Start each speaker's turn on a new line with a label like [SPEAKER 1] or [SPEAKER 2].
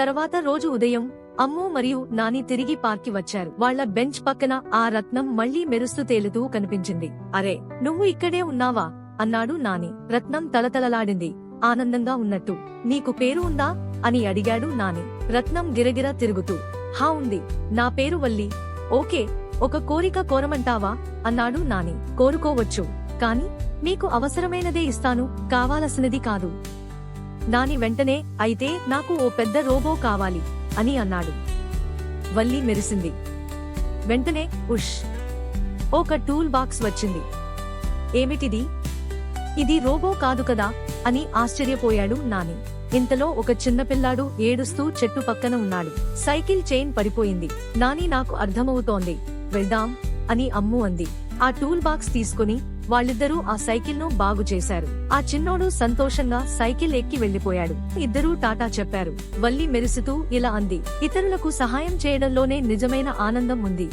[SPEAKER 1] తర్వాత రోజు ఉదయం అమ్ము మరియు నాని తిరిగి పార్కి వచ్చారు. వాళ్ళ బెంచ్ పక్కన ఆ రత్నం మళ్ళీ మెరుస్తూ తేలుతూ కనిపించింది. అరే నువ్వు ఇక్కడే ఉన్నావా? అన్నాడు నాని. రత్నం తలతలలాడింది. ఆనందంగా ఉన్నట్టు. నీకు పేరు ఉందా? అని అడిగాడు నాని. రత్నం గిరగిర తిరుగుతూ. హా ఉంది. నా పేరు వల్లి. ఓకే ఒక కోరిక కోరమంటావా? అన్నాడు నాని. కోరుకోవచ్చు. కాని నీకు అవసరమైనదే ఇస్తాను. కావాలసినది కాదు. నాని వెంటనే అయితే నాకు ఓ పెద్ద రోబో కావాలి అని అన్నాడు. వల్లి మెరిసింది. వెంటనే ఉష్! ఒక టూల్ బాక్స్ వచ్చింది. ఏమిటిది? ఇది రోబో కాదు కదా! అని ఆశ్చర్యపోయాడు నాని. ఇంతలో ఒక చిన్నపిల్లాడు ఏడుస్తూ చెట్టు పక్కన ఉన్నాడు. సైకిల్ చైన్ పడిపోయింది. నాని నాకు అర్థమవుతోంది. వెళ్దాం. అని అమ్ము అంది. ఆ టూల్ బాక్స్ తీసుకుని వాళ్ళిద్దరూ ఆ సైకిల్ను బాగు చేశారు. ఆ చిన్నోడు సంతోషంగా సైకిల్ ఎక్కి వెళ్ళిపోయాడు ఇద్దరూ టాటా చెప్పారు. వల్లి మెరుసుతూ ఇలా అంది. ఇతరులకు సహాయం చేయడంలోనే నిజమైన ఆనందం ఉంది.